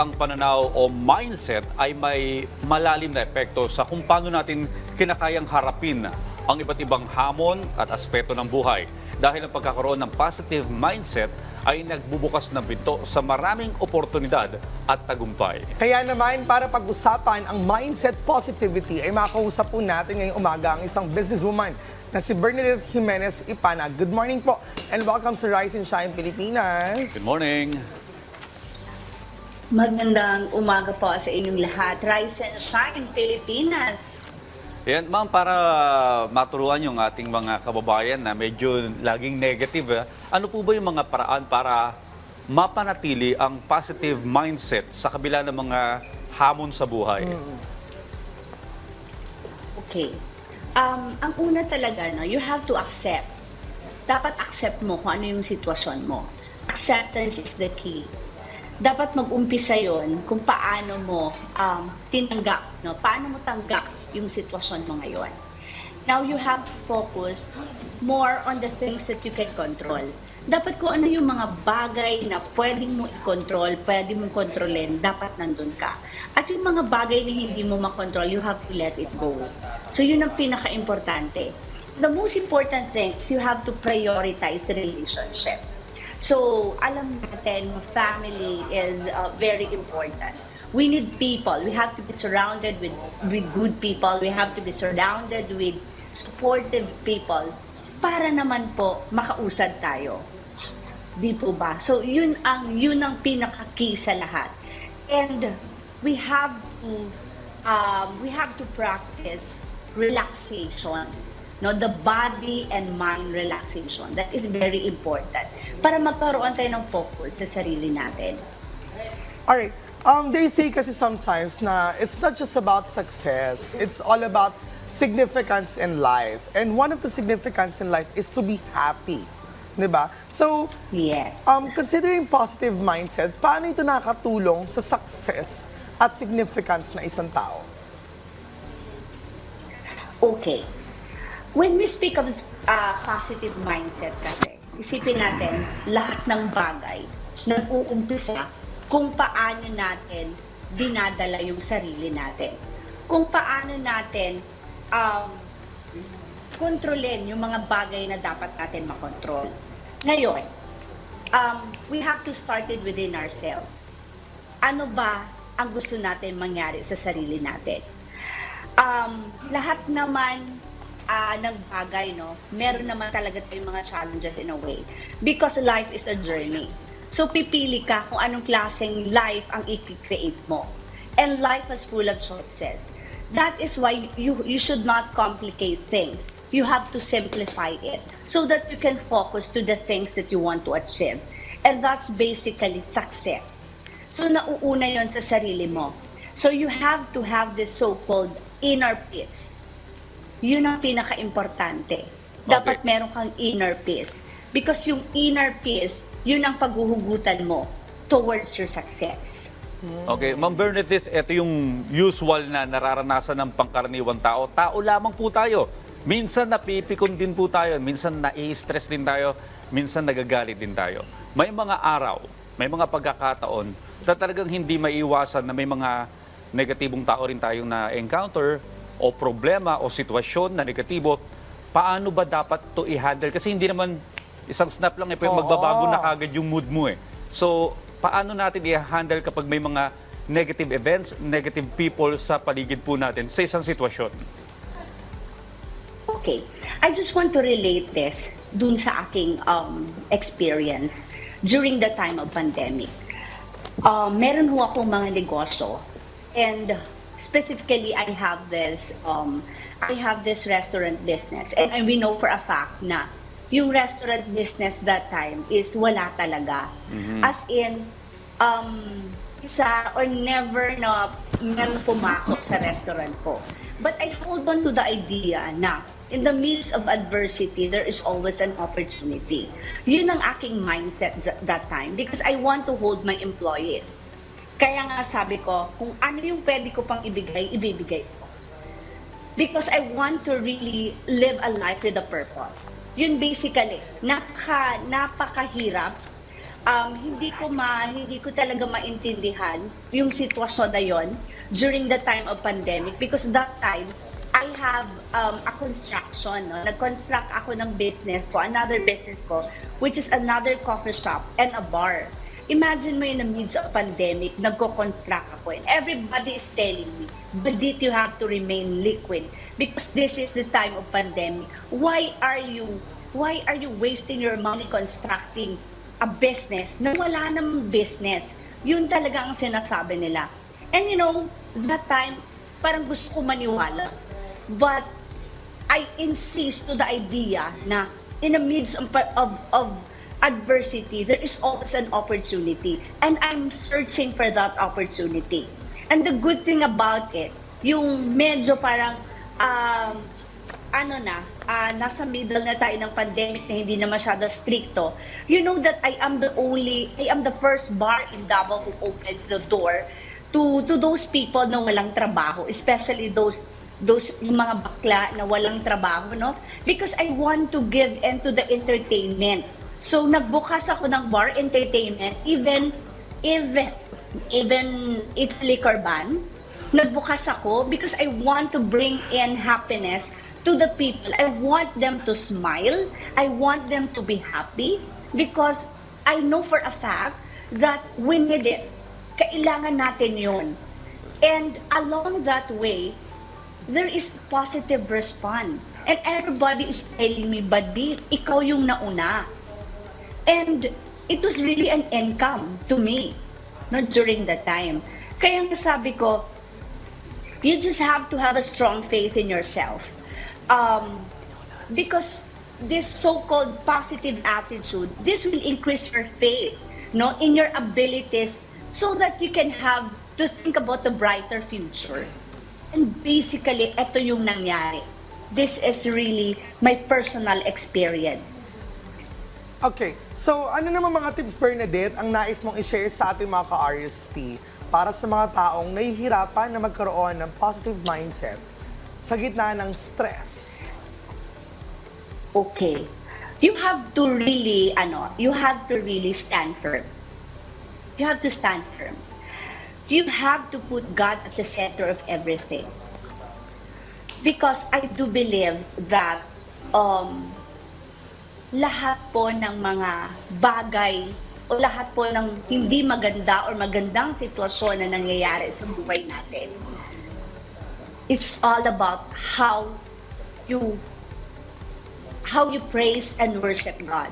ang pananaw o mindset ay may malalim na epekto sa kung paano natin kinakayang harapin ang iba't ibang hamon at aspeto ng buhay. Dahil ang pagkakaroon ng positive mindset ay nagbubukas ng pinto sa maraming oportunidad at tagumpay. Kaya naman, para pag-usapan ang mindset positivity, ay makausap po natin ngayong umaga ang isang businesswoman na si Bernadette Jimenez Ipana. Good morning po and welcome sa Rise and Shine Pilipinas. Good morning. Magandang umaga po sa inyong lahat. Rise and Shine, Pilipinas! Yan, ma'am, para maturuan yung ating mga kababayan na medyo laging negative, eh, ano po ba yung mga paraan para mapanatili ang positive mindset sa kabila ng mga hamon sa buhay? Okay. Um, ang una talaga, no, you have to accept. Dapat accept mo kung ano yung sitwasyon mo. Acceptance is the key. Dapat mag-umpisa yon kung paano mo um, tinanggap, no? paano mo tanggap yung sitwasyon mo ngayon. Now you have to focus more on the things that you can control. Dapat kung ano yung mga bagay na pwedeng mo i-control, pwede mong kontrolin, dapat nandun ka. At yung mga bagay na hindi mo makontrol, you have to let it go. So yun ang pinaka-importante. The most important thing is you have to prioritize relationship. So, alam natin, family is uh, very important. We need people. We have to be surrounded with, with good people. We have to be surrounded with supportive people para naman po makausad tayo. Di po ba? So, yun ang, yun ang pinaka-key sa lahat. And we have to, um, we have to practice relaxation no the body and mind relaxation that is very important para magkaroon tayo ng focus sa sarili natin Alright, um, they say kasi sometimes na it's not just about success, it's all about significance in life. And one of the significance in life is to be happy. 'Di ba? So, yes um, considering positive mindset, paano ito nakatulong sa success at significance na isang tao? okay when we speak of uh, positive mindset kasi isipin natin lahat ng bagay nag-uumpisa kung paano natin dinadala yung sarili natin kung paano natin um, kontrolin yung mga bagay na dapat natin makontrol. Ngayon, um, we have to start it within ourselves. Ano ba ang gusto natin mangyari sa sarili natin? Um, lahat naman ah, ng bagay, no, meron naman talaga tayong mga challenges in a way. Because life is a journey. So, pipili ka kung anong klaseng life ang i-create mo. And life is full of choices. That is why you, you should not complicate things. You have to simplify it so that you can focus to the things that you want to achieve. And that's basically success. So, nauuna yon sa sarili mo. So, you have to have this so-called inner peace. Yun ang pinaka-importante. Dapat Okay. meron kang inner peace. Because yung inner peace, yun ang paghuhugutan mo towards your success. Okay, Ma'am Bernadette, ito yung usual na nararanasan ng pangkaraniwang tao. Tao lamang po tayo. Minsan napipikon din po tayo, minsan nai-stress din tayo, minsan nagagalit din tayo. May mga araw, may mga pagkakataon na talagang hindi maiiwasan na may mga negatibong tao rin tayong na-encounter o problema o sitwasyon na negatibo. Paano ba dapat to i-handle? Kasi hindi naman isang snap lang eh, pwede Oo. magbabago na kagad yung mood mo eh. So, paano natin i-handle kapag may mga negative events, negative people sa paligid po natin sa isang sitwasyon? Okay. I just want to relate this dun sa aking um, experience during the time of pandemic. Uh, meron ho akong mga negosyo and specifically I have this um, I have this restaurant business and, we know for a fact na yung restaurant business that time is wala talaga. As in, um, isa or never na meron pumasok sa restaurant ko. But I hold on to the idea na in the midst of adversity, there is always an opportunity. Yun ang aking mindset th- that time because I want to hold my employees. Kaya nga sabi ko, kung ano yung pwede ko pang ibigay, ibibigay ko. Because I want to really live a life with a purpose. Yun basically, napaka, napakahirap um, hindi ko ma hindi ko talaga maintindihan yung sitwasyon na yon during the time of pandemic because that time I have um, a construction. No? Nag-construct ako ng business ko, another business ko, which is another coffee shop and a bar. Imagine mo in the midst of pandemic, nagko-construct ako and everybody is telling me, Badit, you have to remain liquid because this is the time of pandemic. Why are you, why are you wasting your money constructing a business na wala namang business? Yun talaga ang sinasabi nila. And you know, that time, parang gusto ko maniwala. But I insist to the idea na in the midst of, of, of adversity, there is always an opportunity. And I'm searching for that opportunity. And the good thing about it, yung medyo parang, um, ano na, ah, nasa middle na tayo ng pandemic na hindi na masyado stricto, you know that I am the only, I am the first bar in Davao who opens the door to to those people na walang trabaho, especially those those yung mga bakla na walang trabaho, no? Because I want to give into the entertainment. So nagbukas ako ng bar entertainment even even even it's liquor ban. Nagbukas ako because I want to bring in happiness to the people. I want them to smile. I want them to be happy because I know for a fact that we need it. Kailangan natin yun. And along that way, there is positive response. And everybody is telling me, Badit, ikaw yung nauna. And it was really an income to me no, during that time. Kaya nga sabi ko, you just have to have a strong faith in yourself. Um, because this so-called positive attitude, this will increase your faith no, in your abilities so that you can have to think about the brighter future. And basically, ito yung nangyari. This is really my personal experience. Okay, so ano naman mga tips, Bernadette, ang nais mong i-share sa ating mga ka-RSP para sa mga taong nahihirapan na magkaroon ng positive mindset sa gitna ng stress? Okay. You have to really, ano, you have to really stand firm. You have to stand firm. You have to put God at the center of everything. Because I do believe that um, lahat po ng mga bagay o lahat po ng hindi maganda or magandang sitwasyon na nangyayari sa buhay natin, it's all about how you how you praise and worship God.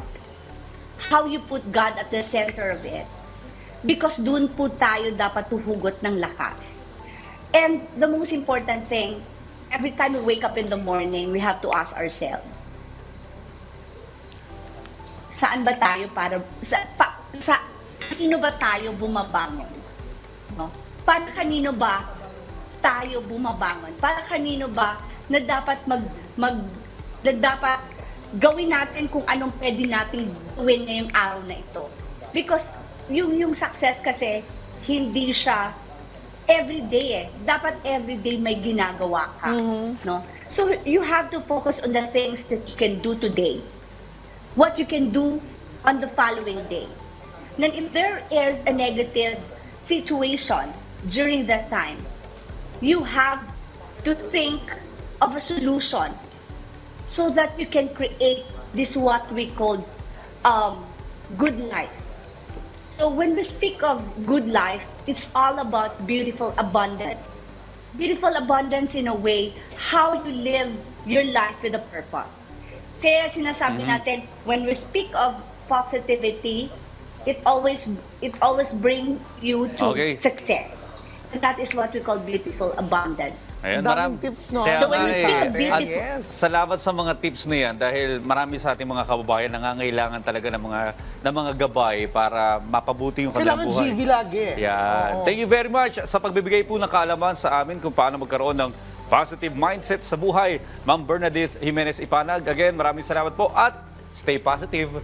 How you put God at the center of it. Because doon po tayo dapat tuhugot ng lakas. And the most important thing, every time we wake up in the morning, we have to ask ourselves, saan ba tayo para, sa, pa, sa, kanino ba tayo bumabangon? No? Para kanino ba tayo bumabangon? Para kanino ba na dapat mag, mag na dapat gawin natin kung anong pwede nating gawin ngayong araw na ito. Because yung, yung success kasi, hindi siya everyday eh. Dapat everyday may ginagawa ka. No? So you have to focus on the things that you can do today. What you can do on the following day. Then if there is a negative situation during that time, you have to think of a solution so that you can create this what we call um, good life. So when we speak of good life, it's all about beautiful abundance. Beautiful abundance in a way, how you live your life with a purpose. Kaya sinasabi natin, when we speak of positivity, it always it always brings you to Okay. success. And that is what we call beautiful abundance. Ayun, Ang daming maram- tips, no? Kaya So when we speak eh, of beautiful- Yes. Salamat sa mga tips na yan dahil marami sa ating mga kababayan nangangailangan talaga ng mga ng mga gabay para mapabuti yung kanilang Kailangan buhay. GV lagi. Yan. Oo. Thank you very much sa pagbibigay po ng kaalaman sa amin kung paano magkaroon ng positive mindset sa buhay. Ma'am Bernadette Jimenez Ipanag, again, maraming salamat po at stay positive.